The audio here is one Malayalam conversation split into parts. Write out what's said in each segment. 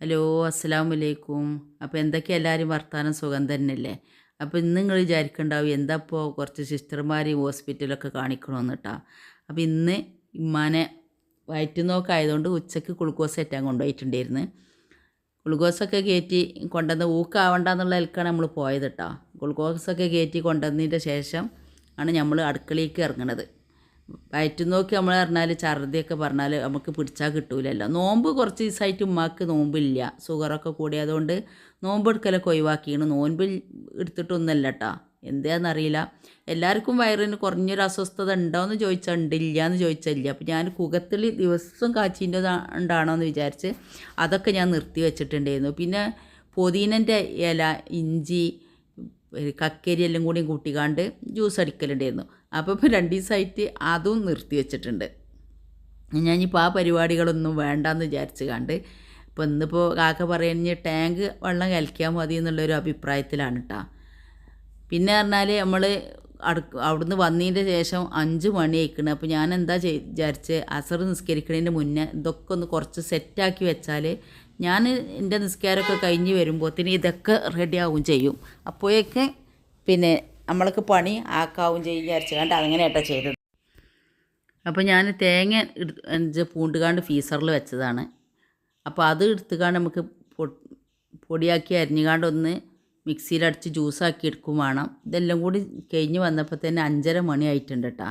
ഹലോ അസ്സാം വലൈക്കും അപ്പോൾ എന്തൊക്കെ എല്ലാവരും വർത്താനം? സുഖം തന്നെയല്ലേ? അപ്പോൾ ഇന്ന് നിങ്ങൾ വിചാരിക്കണ്ടാവും എന്താ ഇപ്പോൾ കുറച്ച് സിസ്റ്റർമാർ ഹോസ്പിറ്റലൊക്കെ കാണിക്കണമെന്ന് കേട്ടോ അപ്പോൾ ഇന്ന് ഇമ്മാനെ വയറ്റുന്നോക്ക് ആയതുകൊണ്ട് ഉച്ചയ്ക്ക് ഗ്ലൂക്കോസ് ഏറ്റാൻ കൊണ്ടുപോയിട്ടുണ്ടായിരുന്നു. ഗ്ലൂക്കോസൊക്കെ കയറ്റി കൊണ്ടുവന്ന് ഊക്കാവണ്ടെന്നുള്ള നിലക്കാണ് നമ്മൾ പോയത് കേട്ടോ ഗ്ലൂക്കോസൊക്കെ കയറ്റി കൊണ്ടുവന്നതിന്റെ ശേഷം ആണ് നമ്മൾ അടുക്കളയിലേക്ക് ഇറങ്ങണത്. വയറ്റുന്നോക്കി നമ്മൾ പറഞ്ഞാൽ ഛർദിയൊക്കെ പറഞ്ഞാൽ നമുക്ക് പിടിച്ചാൽ കിട്ടൂലല്ലോ. നോമ്പ് കുറച്ച് ദിവസമായിട്ട് ഉമ്മാക്ക് നോമ്പില്ല. ഷുഗറൊക്കെ കൂടിയതുകൊണ്ട് നോമ്പ് എടുക്കലൊക്കെ ഒഴിവാക്കിയാണ് നോമ്പിൽ എടുത്തിട്ടൊന്നുമല്ല കേട്ടോ എന്താണെന്നറിയില്ല എല്ലാവർക്കും വയറിന് കുറഞ്ഞൊരു അസ്വസ്ഥത ഉണ്ടോയെന്ന് ചോദിച്ചാൽ ഉണ്ടില്ല എന്ന് ചോദിച്ചില്ല. അപ്പോൾ ഞാൻ കുകത്തിളി ദിവസം കാച്ചിന്റെ ഉണ്ടാണോ എന്ന് വിചാരിച്ച് അതൊക്കെ ഞാൻ നിർത്തി വെച്ചിട്ടുണ്ടായിരുന്നു. പിന്നെ പൊതീനന്റെ ഇല ഇഞ്ചി കക്കരി എല്ലാം കൂടി കൂട്ടിക്കാണ്ട് ജ്യൂസ് അടിക്കലുണ്ടായിരുന്നു. അപ്പോൾ ഇപ്പോൾ രണ്ട് ദിവസമായിട്ട് അതും നിർത്തി വെച്ചിട്ടുണ്ട്. ഞാനിപ്പോൾ ആ പരിപാടികളൊന്നും വേണ്ടാന്ന് വിചാരിച്ച് കണ്ട് ഇപ്പോൾ ഇന്നിപ്പോൾ കാക്ക പറയുന്ന ടാങ്ക് വെള്ളം കലക്കിയാൽ മതി എന്നുള്ളൊരു അഭിപ്രായത്തിലാണ് കേട്ടോ പിന്നെ പറഞ്ഞാൽ നമ്മൾ അടുക്ക് അവിടുന്ന് വന്നതിന്റെ ശേഷം അഞ്ച് മണി ആയിക്കണം. അപ്പോൾ ഞാൻ എന്താ ചെയ് വിചാരിച്ച് അസർ നിസ്കരിക്കുന്നതിന്റെ മുന്നേ ഇതൊക്കെ ഒന്ന് കുറച്ച് സെറ്റാക്കി വെച്ചാൽ ഞാൻ എന്റെ നിസ്കാരമൊക്കെ കഴിഞ്ഞ് വരുമ്പോഴത്തേന് ഇതൊക്കെ റെഡിയാവും ചെയ്യും. അപ്പോഴേക്ക് പിന്നെ നമ്മൾക്ക് പണി ആക്കാവും ചെയ്യും വിചാരിച്ചു കണ്ട് അങ്ങനെ ഏട്ടാ ചെയ്തത്. അപ്പോൾ ഞാൻ തേങ്ങ എടുത്ത് പൂണ്ടുകാണ്ട് ഫീസറിൽ വെച്ചതാണ്. അപ്പോൾ അത് എടുത്തുകാണ്ട് നമുക്ക് പൊടിയാക്കി അരിഞ്ഞുകാണ്ട് ഒന്ന് മിക്സിയിലടിച്ച് ജ്യൂസാക്കി എടുക്കും വേണം. ഇതെല്ലാം കൂടി കഴിഞ്ഞ് വന്നപ്പോൾ തന്നെ അഞ്ചര മണി ആയിട്ടുണ്ട് കേട്ടോ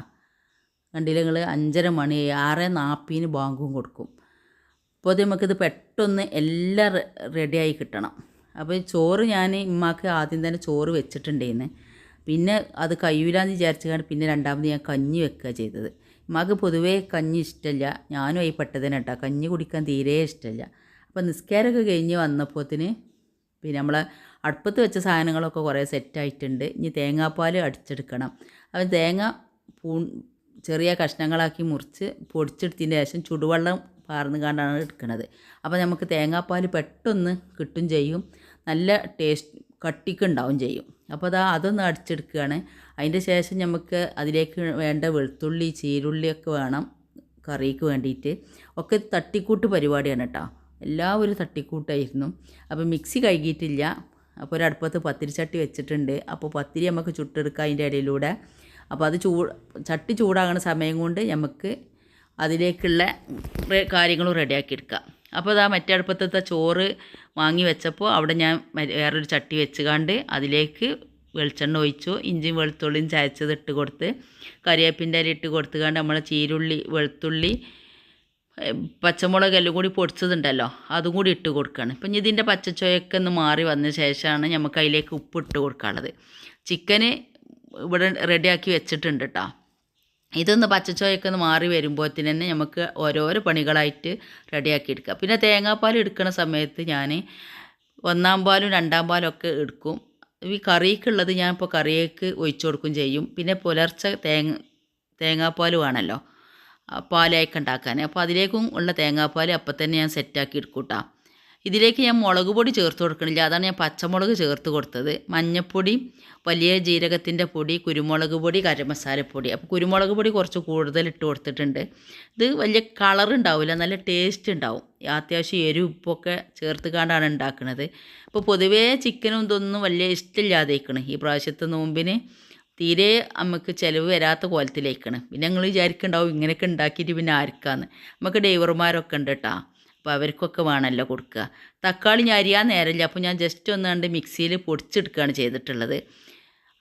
കണ്ടില്ല നിങ്ങൾ അഞ്ചര മണി ആറ് നാൽപ്പതിന് ബാങ്കും കൊടുക്കും. അപ്പോൾ അത് നമുക്കിത് പെട്ടെന്ന് എല്ലാം റെഡിയായി കിട്ടണം. അപ്പോൾ ചോറ് ഞാൻ ഇമ്മാക്ക് ആദ്യം തന്നെ ചോറ് വെച്ചിട്ടുണ്ടായിരുന്നു പിന്നെ അത് കഴിയൂലെന്ന് വിചാരിച്ചുകൊണ്ട് പിന്നെ രണ്ടാമത് ഞാൻ കഞ്ഞി വെക്കുക ചെയ്തത്. മക് പൊതുവേ കഞ്ഞി ഇഷ്ടമല്ല ഞാനും ഈ പെട്ടതിന് കേട്ടോ കഞ്ഞി കുടിക്കാൻ തീരെ ഇഷ്ടമല്ല അപ്പോൾ നിസ്കാരമൊക്കെ കഴിഞ്ഞ് വന്നപ്പോത്തിന് പിന്നെ നമ്മളെ അടുപ്പത്ത് വെച്ച സാധനങ്ങളൊക്കെ കുറേ സെറ്റായിട്ടുണ്ട്. ഇനി തേങ്ങാപ്പാൽ അടിച്ചെടുക്കണം. അപ്പം തേങ്ങ പൂ ചെറിയ കഷ്ണങ്ങളാക്കി മുറിച്ച് പൊടിച്ചെടുത്തതിന് ശേഷം ചുടുവെള്ളം പാർന്ന് കണ്ടാണ് എടുക്കുന്നത് അപ്പോൾ നമുക്ക് തേങ്ങാപ്പാൽ പെട്ടെന്ന് കിട്ടും ചെയ്യും. നല്ല ടേസ്റ്റ് കട്ടിക്കുണ്ടാവും ചെയ്യും. അപ്പോൾ അതാ അതൊന്ന് അടിച്ചെടുക്കുകയാണ്. അതിന്റെ ശേഷം നമുക്ക് അതിലേക്ക് വേണ്ട വെളുത്തുള്ളി ചീരുള്ളിയൊക്കെ വേണം കറിക്ക് വേണ്ടിയിട്ട്. ഒക്കെ തട്ടിക്കൂട്ട് പരിപാടിയാണ് കേട്ടോ. എല്ലാവരും തട്ടിക്കൂട്ടായിരുന്നു. അപ്പോൾ മിക്സി കഴുകിയിട്ടില്ല. അപ്പോൾ ഒരടുപ്പത്ത് പത്തിരിച്ചട്ടി വെച്ചിട്ടുണ്ട്. അപ്പോൾ പത്തിരി നമുക്ക് ചുട്ടെടുക്കാം അതിന്റെ ഇടയിലൂടെ. അപ്പോൾ അത് ചൂട് ചട്ടി ചൂടാകുന്ന സമയം കൊണ്ട് നമുക്ക് അതിലേക്കുള്ള കാര്യങ്ങളും റെഡിയാക്കി എടുക്കാം. അപ്പോൾ ആ മറ്റേ അടുപ്പത്തത്തെ ചോറ് വാങ്ങി വെച്ചപ്പോൾ അവിടെ ഞാൻ വേറൊരു ചട്ടി വെച്ചുകാണ്ട് അതിലേക്ക് വെളിച്ചെണ്ണ ഒഴിച്ചു ഇഞ്ചിയും വെളുത്തുള്ളിയും ചായച്ചത് ഇട്ട് കൊടുത്ത് കറിവേപ്പിന്റെ ഇല ഇട്ട് കൊടുത്തുകാണ്ട് നമ്മളെ ചീരുള്ളി വെളുത്തുള്ളി പച്ചമുളക് എല്ലാം കൂടി പൊടിച്ചതുണ്ടല്ലോ അതും കൂടി ഇട്ട് കൊടുക്കുകയാണ് ഇപ്പം ഇനി ഇതിന്റെ പച്ചച്ചോയൊക്കെ ഒന്ന് മാറി വന്ന ശേഷമാണ് നമുക്ക് അതിലേക്ക് ഉപ്പ് ഇട്ട് കൊടുക്കാനുള്ളത്. ചിക്കന് ഇവിടെ റെഡിയാക്കി വെച്ചിട്ടുണ്ട് കേട്ടോ ഇതൊന്ന് പച്ചച്ചോയൊക്കെ ഒന്ന് മാറി വരുമ്പോഴത്തിന് തന്നെ നമുക്ക് ഓരോരോ പണികളായിട്ട് റെഡിയാക്കി എടുക്കാം പിന്നെ തേങ്ങാപ്പാൽ എടുക്കുന്ന സമയത്ത് ഞാൻ ഒന്നാം പാലും രണ്ടാം പാലും ഒക്കെ എടുക്കും. ഈ കറിക്കുള്ളത് ഞാൻ ഇപ്പോൾ കറിയേക്ക് ഒഴിച്ചു കൊടുക്കും ചെയ്യും. പിന്നെ പുലർച്ചെ തേങ്ങ തേങ്ങാപ്പാൽ വേണമല്ലോ പാലേക്ക് ഉണ്ടാക്കാൻ. അപ്പോൾ അതിലേക്കും ഉള്ള തേങ്ങാപ്പാൽ അപ്പം തന്നെ ഞാൻ സെറ്റാക്കി എടുക്കൂട്ടാ ഇതിലേക്ക് ഞാൻ മുളക് പൊടി ചേർത്ത് കൊടുക്കണില്ല. അതാണ് ഞാൻ പച്ചമുളക് ചേർത്ത് കൊടുത്തത്. മഞ്ഞൾപ്പൊടി വലിയ ജീരകത്തിന്റെ പൊടി കുരുമുളക് പൊടി കരമസാലപ്പൊടി അപ്പോൾ കുരുമുളക് പൊടി കുറച്ച് കൂടുതൽ ഇട്ട് കൊടുത്തിട്ടുണ്ട്. ഇത് വലിയ കളർ ഉണ്ടാവില്ല നല്ല ടേസ്റ്റ് ഉണ്ടാവും. അത്യാവശ്യം എരിവ് ഉപ്പൊക്കെ ചേർത്ത് കാണ്ടാണ് ഉണ്ടാക്കുന്നത് അപ്പോൾ പൊതുവേ ചിക്കനും ഇതൊന്നും വലിയ ഇഷ്ടമില്ലാതേക്കണ് ഈ പ്രാവശ്യത്തെ നോമ്പിന് തീരെ നമുക്ക് ചിലവ് വരാത്ത കോലത്തിലേക്കാണ് പിന്നെ ഞങ്ങൾ വിചാരിക്കുന്നുണ്ടാവും ഇങ്ങനെയൊക്കെ ഉണ്ടാക്കിയിട്ട് പിന്നെ ആർക്കാന്ന്. നമുക്ക് ഡ്രൈവർമാരൊക്കെ ഉണ്ട് കേട്ടോ. അപ്പോൾ അവർക്കൊക്കെ വേണമല്ലോ കൊടുക്കുക. തക്കാളി ഞാൻ അരിയാൻ നേരമില്ല. അപ്പോൾ ഞാൻ ജസ്റ്റ് ഒന്ന് കണ്ട് മിക്സിയിൽ പൊടിച്ചെടുക്കുകയാണ് ചെയ്തിട്ടുള്ളത്.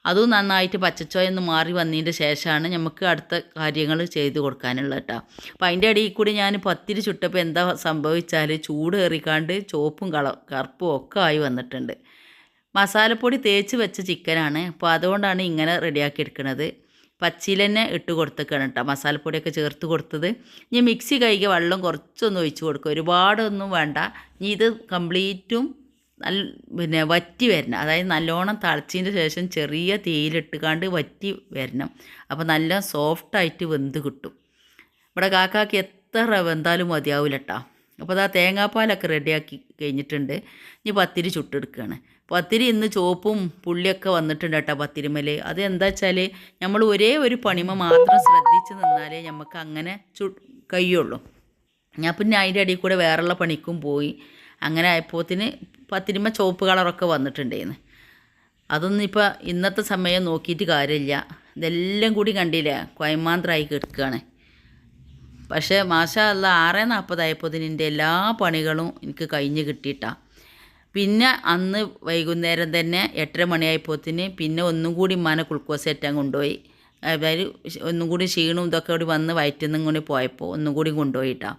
അതും നന്നായിട്ട് പച്ചച്ചോയൊന്ന് മാറി വന്നതിന്റെ ശേഷമാണ് നമുക്ക് അടുത്ത കാര്യങ്ങൾ ചെയ്ത് കൊടുക്കാനുള്ളത് കേട്ടോ. അപ്പോൾ അതിന്റെ ഇടയിൽ കൂടി ഞാൻ പത്തിരി ചുട്ടപ്പോൾ എന്താ സംഭവിച്ചാൽ ചൂട് കയറിക്കാണ്ട് ചുവപ്പും കള കറുപ്പും ഒക്കെ ആയി വന്നിട്ടുണ്ട്. മസാലപ്പൊടി തേച്ച് വെച്ച ചിക്കനാണ് അപ്പോൾ അതുകൊണ്ടാണ് ഇങ്ങനെ റെഡിയാക്കി എടുക്കുന്നത്. പച്ചിയിൽ തന്നെ ഇട്ട് കൊടുത്തേക്കാണ് കേട്ടോ മസാലപ്പൊടിയൊക്കെ ചേർത്ത് കൊടുത്തത്. ഇനി മിക്സി കഴുകിയ വെള്ളം കുറച്ചൊന്ന് ഒഴിച്ച് കൊടുക്കുക. ഒരുപാടൊന്നും വേണ്ട. ഇനി ഇത് കംപ്ലീറ്റും നല്ല പിന്നെ വറ്റി വരണം. അതായത് നല്ലോണം തളച്ചതിന് ശേഷം ചെറിയ തീയിലിട്ടുകാണ്ട് വറ്റി വരണം. അപ്പോൾ നല്ല സോഫ്റ്റായിട്ട് വെന്ത് കിട്ടും. ഇവിടെ കാക്കാക്ക് എത്ര വെന്താലും മതിയാവില്ല കേട്ടോ അപ്പോൾ അതാ തേങ്ങാപ്പാലൊക്കെ റെഡിയാക്കി കഴിഞ്ഞിട്ടുണ്ട്. ഇനി പത്തിരി ചുട്ടെടുക്കുകയാണ് പത്തിരി ഇന്ന് ചോപ്പും പുള്ളിയൊക്കെ വന്നിട്ടുണ്ട് കേട്ടോ പത്തിരിമേൽ അത് എന്താ വെച്ചാൽ നമ്മൾ ഒരേ ഒരു പണിമ മാത്രം ശ്രദ്ധിച്ച് നിന്നാലേ നമുക്ക് അങ്ങനെ ചു കഴിയുള്ളൂ. ഞാൻ പിന്നെ അതിന്റെ അടിയിൽ കൂടെ വേറെയുള്ള പണിക്കും പോയി. അങ്ങനെ ആയപ്പോത്തിന് പത്തിരിമ ചുവപ്പ് കളറൊക്കെ വന്നിട്ടുണ്ടായിരുന്നു അതൊന്നും ഇപ്പോൾ ഇന്നത്തെ സമയം നോക്കിയിട്ട് കാര്യമില്ല. ഇതെല്ലാം കൂടി കണ്ടില്ല? കൊയമാന്ത്രമായി കിടക്കുകയാണ് പക്ഷേ മാഷാ അല്ല ആറ് നാൽപ്പതായപ്പോൾ ഇതിന്റെ എല്ലാ പണികളും എനിക്ക് കഴിഞ്ഞ് കിട്ടിയിട്ടാ. പിന്നെ അന്ന് വൈകുന്നേരം തന്നെ എട്ടര മണിയായപ്പോത്തിന് പിന്നെ ഒന്നും കൂടി ഉമ്മാനെ ഗ്ലൂക്കോസ് ഏറ്റാൻ കൊണ്ടുപോയി. അതായത് ഒന്നും കൂടി ക്ഷീണവും ഇതൊക്കെ കൂടി വന്ന് വയറ്റിൽ നിന്നും കൂടി പോയപ്പോൾ ഒന്നും കൂടി കൊണ്ടുപോയിട്ടാ.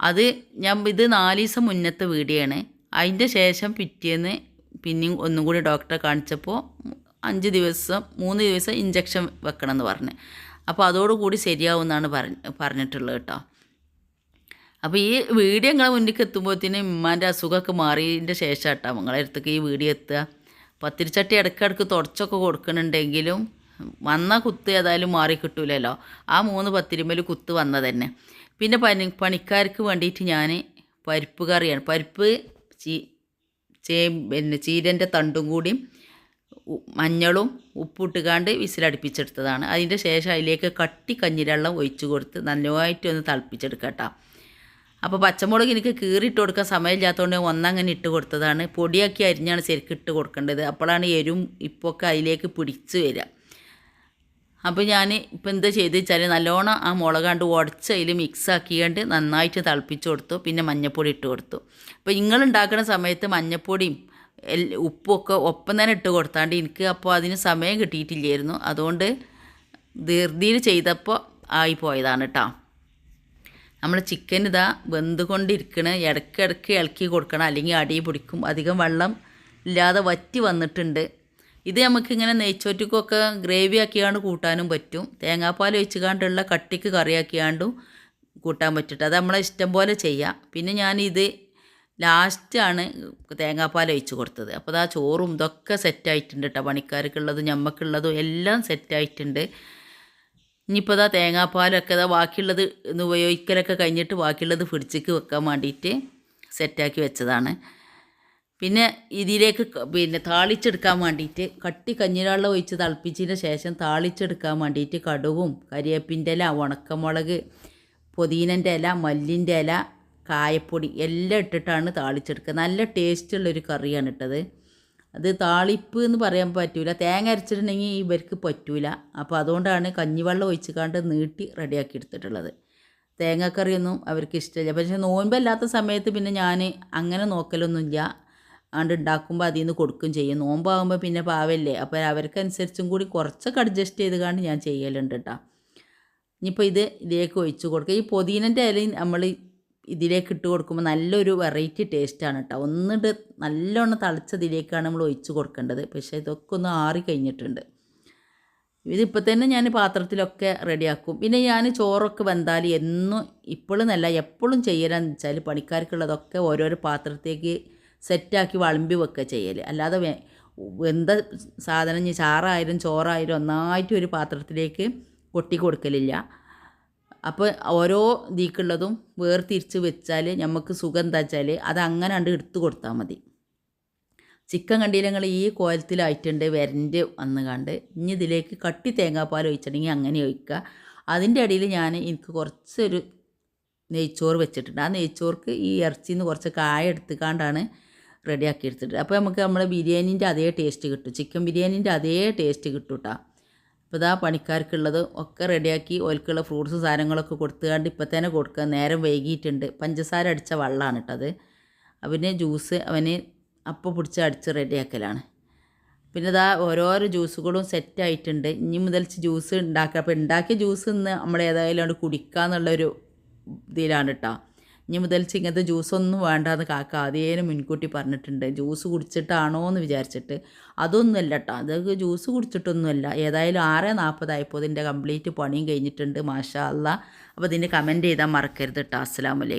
അത് ഞാൻ ഇത് നാല് ദിവസം മുന്നത്തെ വീടിയാണ് അതിന്റെ ശേഷം പിറ്റേന്ന് പിന്നെയും ഒന്നും കൂടി ഡോക്ടറെ കാണിച്ചപ്പോൾ അഞ്ച് ദിവസം മൂന്ന് ദിവസം ഇഞ്ചക്ഷൻ വെക്കണമെന്ന് പറഞ്ഞു. അപ്പോൾ അതോടുകൂടി ശരിയാവുമെന്നാണ് പറഞ്ഞ് പറഞ്ഞിട്ടുള്ളത് കേട്ടോ. അപ്പോൾ ഈ വീഡിയോ നിങ്ങളെ മുന്നിലേക്ക് എത്തുമ്പോഴത്തേനും ഇമ്മാന്റെ അസുഖമൊക്കെ മാറിയതിന്റെ ശേഷം കേട്ടോ നിങ്ങളെ അടുത്തേക്ക് ഈ വീഡിയോ എത്തുക. പത്തിരിച്ചട്ടി ഇടയ്ക്കിടയ്ക്ക് തുടച്ചൊക്കെ കൊടുക്കുന്നുണ്ടെങ്കിലും വന്ന കുത്ത് ഏതായാലും മാറി കിട്ടൂലല്ലോ. ആ മൂന്ന് പത്തിരിമേൽ കുത്ത് വന്നത് തന്നെ. പിന്നെ പനി പണിക്കാർക്ക് വേണ്ടിയിട്ട് ഞാൻ പരിപ്പ് കറിയാണ്. പരിപ്പ് ചീ ചേ പിന്നെ ചീരന്റെ തണ്ടും കൂടിയും മഞ്ഞളും ഉപ്പിട്ടുകാണ്ട് വിസിലടുപ്പിച്ചെടുത്തതാണ്. അതിന്റെ ശേഷം അതിലേക്ക് കട്ടി കഞ്ഞിരള്ളം ഒഴിച്ചു കൊടുത്ത് നല്ലതായിട്ട് ഒന്ന് തിളപ്പിച്ചെടുക്കട്ടോ. അപ്പോൾ പച്ചമുളക് എനിക്ക് കീറിയിട്ട് കൊടുക്കാൻ സമയമില്ലാത്തതുകൊണ്ട് ഒന്നങ്ങനെ ഇട്ട് കൊടുത്തതാണ്. പൊടിയാക്കി അരിഞ്ഞാണ് ശരിക്കും ഇട്ട് കൊടുക്കേണ്ടത്. അപ്പോഴാണ് എരും ഇപ്പൊക്കെ അതിലേക്ക് പിടിച്ച് വരിക. അപ്പോൾ ഞാൻ ഇപ്പോൾ എന്താ ചെയ്ത് വെച്ചാൽ നല്ലോണം ആ മുളകാണ്ട് ഉടച്ച് അതിൽ മിക്സ് ആക്കിയാണ്ട് നന്നായിട്ട് തിളപ്പിച്ച് കൊടുത്തു. പിന്നെ മഞ്ഞൾപ്പൊടി ഇട്ട് കൊടുത്തു. അപ്പോൾ നിങ്ങൾ ഉണ്ടാക്കുന്ന സമയത്ത് മഞ്ഞൾപ്പൊടിയും ഉപ്പുമൊക്കെ ഒപ്പം തന്നെ ഇട്ട് കൊടുത്താണ്ട് എനിക്ക് അപ്പോൾ അതിന് സമയം കിട്ടിയിട്ടില്ലായിരുന്നു. അതുകൊണ്ട് ധീർതിയിൽ ചെയ്തപ്പോൾ ആയി പോയതാണ് കേട്ടോ നമ്മൾ ചിക്കൻ ഇതാ വെന്തുകൊണ്ടിരിക്കണ. ഇടയ്ക്കിടയ്ക്ക് ഇളക്കി കൊടുക്കണം. അല്ലെങ്കിൽ അടി പിടിക്കും. അധികം വെള്ളം ഇല്ലാതെ വറ്റി വന്നിട്ടുണ്ട്. ഇത് നമുക്കിങ്ങനെ നെയ്ച്ചോറ്റക്കൊക്കെ ഗ്രേവി ആക്കിയാണ്ട് കൂട്ടാനും പറ്റും. തേങ്ങാപ്പാൽ ഒഴിച്ചുകാണ്ടുള്ള കട്ടിക്ക് കറിയാക്കിയാണ്ടും കൂട്ടാൻ പറ്റിട്ട്. അത് നമ്മളെ ഇഷ്ടം പോലെ ചെയ്യാം. പിന്നെ ഞാനിത് ലാസ്റ്റാണ് തേങ്ങാപ്പാൽ ഒഴിച്ച് കൊടുത്തത്. അപ്പോൾ ആ ചോറും ഇതൊക്കെ സെറ്റായിട്ടുണ്ട് കേട്ടോ പണിക്കാർക്കുള്ളതും ഞമ്മക്കുള്ളതും എല്ലാം സെറ്റായിട്ടുണ്ട്. ഇനിയിപ്പോൾ അതാ തേങ്ങാപ്പാലൊക്കെ ഇതാ ബാക്കിയുള്ളത് ഇന്ന് ഉപയോഗിക്കലൊക്കെ കഴിഞ്ഞിട്ട് ബാക്കിയുള്ളത് ഫ്രിഡ്ജിക്ക് വെക്കാൻ വേണ്ടിയിട്ട് സെറ്റാക്കി വെച്ചതാണ്. പിന്നെ ഇതിലേക്ക് പിന്നെ താളിച്ചെടുക്കാൻ വേണ്ടിയിട്ട് കട്ടി കഞ്ഞിരാളം ഒഴിച്ച് തിളപ്പിച്ചതിന് ശേഷം താളിച്ചെടുക്കാൻ വേണ്ടിയിട്ട് കടുവും കരിയേപ്പിന്റെ ഇല ഉണക്കമുളക് പുതിനന്റെ ഇല മല്ലിന്റെ ഇല കായപ്പൊടി എല്ലാം ഇട്ടിട്ടാണ് താളിച്ചെടുക്കുക. നല്ല ടേസ്റ്റുള്ളൊരു കറിയാണ് ഇട്ടത് അത് താളിപ്പ് എന്ന് പറയാൻ പറ്റൂല. തേങ്ങ അരച്ചിട്ടുണ്ടെങ്കിൽ ഇവർക്ക് പറ്റൂല. അപ്പോൾ അതുകൊണ്ടാണ് കഞ്ഞിവെള്ളം ഒഴിച്ചുകാണ്ട് നീട്ടി റെഡിയാക്കി എടുത്തിട്ടുള്ളത്. തേങ്ങക്കറിയൊന്നും അവർക്ക് ഇഷ്ടമില്ല. പക്ഷേ നോമ്പല്ലാത്ത സമയത്ത് പിന്നെ ഞാൻ അങ്ങനെ നോക്കലൊന്നുമില്ല. ആണ്ട് ഉണ്ടാക്കുമ്പോൾ അതിൽ നിന്ന് കൊടുക്കും ചെയ്യും. നോമ്പാകുമ്പോൾ പിന്നെ പാവല്ലേ. അപ്പോൾ അവർക്കനുസരിച്ചും കൂടി കുറച്ചൊക്കെ അഡ്ജസ്റ്റ് ചെയ്ത് കണ്ട് ഞാൻ ചെയ്യലുണ്ട് കേട്ടോ. ഇനിയിപ്പോൾ ഇത് ഇതിലേക്ക് ഒഴിച്ച് കൊടുക്കുക. ഈ പൊതിനന്റെ ഇലയും നമ്മൾ ഇതിലേക്ക് ഇട്ട് കൊടുക്കുമ്പോൾ നല്ലൊരു വെറൈറ്റി ടേസ്റ്റാണ് കേട്ടോ ഒന്നിട്ട് നല്ലോണം തളിച്ചതിലേക്കാണ് നമ്മൾ ഒഴിച്ച് കൊടുക്കേണ്ടത്. പക്ഷേ ഇതൊക്കെ ഒന്ന് ആറി കഴിഞ്ഞിട്ടുണ്ട്. ഇതിപ്പോൾ തന്നെ ഞാൻ പാത്രത്തിലൊക്കെ റെഡിയാക്കും പിന്നെ ഞാൻ ചോറൊക്കെ വെന്താൽ എന്നും ഇപ്പോഴെന്നല്ല എപ്പോഴും ചെയ്യലെന്ന് വെച്ചാൽ പണിക്കാർക്കുള്ളതൊക്കെ ഓരോരോ പാത്രത്തേക്ക് സെറ്റാക്കി വളമ്പി വെക്കുക ചെയ്യൽ അല്ലാതെ വെന്ത സാധനം ചാറായാലും ചോറായാലും ഒന്നായിട്ട് ഒരു പാത്രത്തിലേക്ക് കൊട്ടി കൊടുക്കലില്ല. അപ്പോൾ ഓരോ ഇതിക്കുള്ളതും വേർതിരിച്ച് വെച്ചാൽ നമുക്ക് സുഖം എന്താ വെച്ചാൽ അത് അങ്ങനെ കണ്ട് എടുത്ത് കൊടുത്താൽ മതി. ചിക്കൻ കണ്ടില്ലെങ്കിൽ ഈ കോലത്തിലായിട്ടുണ്ട് വരന്റ് വന്ന് കണ്ട് ഇനി ഇതിലേക്ക് കട്ടി തേങ്ങാപ്പാൽ ഒഴിച്ചിട്ടുണ്ടെങ്കിൽ അങ്ങനെ ഒഴിക്കുക അതിന്റെ ഇടയിൽ ഞാൻ എനിക്ക് കുറച്ചൊരു നെയ്ച്ചോറ് വെച്ചിട്ടുണ്ട്. ആ നെയ്ച്ചോർക്ക് ഈ ഇറച്ചിയിൽ നിന്ന് കുറച്ച് കായ എടുത്തുകൊണ്ടാണ് റെഡിയാക്കി എടുത്തിട്ട്. അപ്പോൾ നമുക്ക് നമ്മുടെ ബിരിയാണീന്റെ അതേ ടേസ്റ്റ് കിട്ടും. ചിക്കൻ ബിരിയാണീന്റെ അതേ ടേസ്റ്റ് കിട്ടും കേട്ടോ അപ്പോൾ ഇതാ പണിക്കാർക്കുള്ളത് ഒക്കെ റെഡിയാക്കി ഓൽക്കുള്ള ഫ്രൂട്ട്സ് സാധനങ്ങളൊക്കെ കൊടുത്തുകൊണ്ട് ഇപ്പം തന്നെ കൊടുക്കുക നേരം വൈകിയിട്ടുണ്ട് പഞ്ചസാര അടിച്ച വെള്ളമാണ് കേട്ടത് അവന് ജ്യൂസ് അവന് അപ്പം പിടിച്ച് അടിച്ച് റെഡിയാക്കലാണ്. പിന്നെ ഇതാ ഓരോരോ ജ്യൂസുകളും സെറ്റായിട്ടുണ്ട് ഇനി മുതൽ ജ്യൂസ് ഉണ്ടാക്കുക അപ്പോൾ ഉണ്ടാക്കിയ ജ്യൂസ് ഇന്ന് നമ്മൾ ഏതായാലും അവിടെ കുടിക്കാന്നുള്ളൊരു ഇതിലാണ് കേട്ടോ ഇനി മുതൽ ഇങ്ങനത്തെ ജ്യൂസൊന്നും വേണ്ടാന്ന് കാക്ക ആദ്യേനും മുൻകൂട്ടി പറഞ്ഞിട്ടുണ്ട്. ജ്യൂസ് കുടിച്ചിട്ടാണോ എന്ന് വിചാരിച്ചിട്ട്. അതൊന്നുമല്ല കേട്ടോ അതൊക്കെ ജ്യൂസ് കുടിച്ചിട്ടൊന്നുമല്ല. ഏതായാലും ആറ് നാൽപ്പതായപ്പോൾ ഇതിന്റെ കംപ്ലീറ്റ് പണിയും കഴിഞ്ഞിട്ടുണ്ട്. മാഷാ അല്ല അപ്പോൾ ഇതിന്റെ കമന്റ് ചെയ്താൽ മറക്കരുത് കേട്ടോ അസ്സലാമലൈക്കും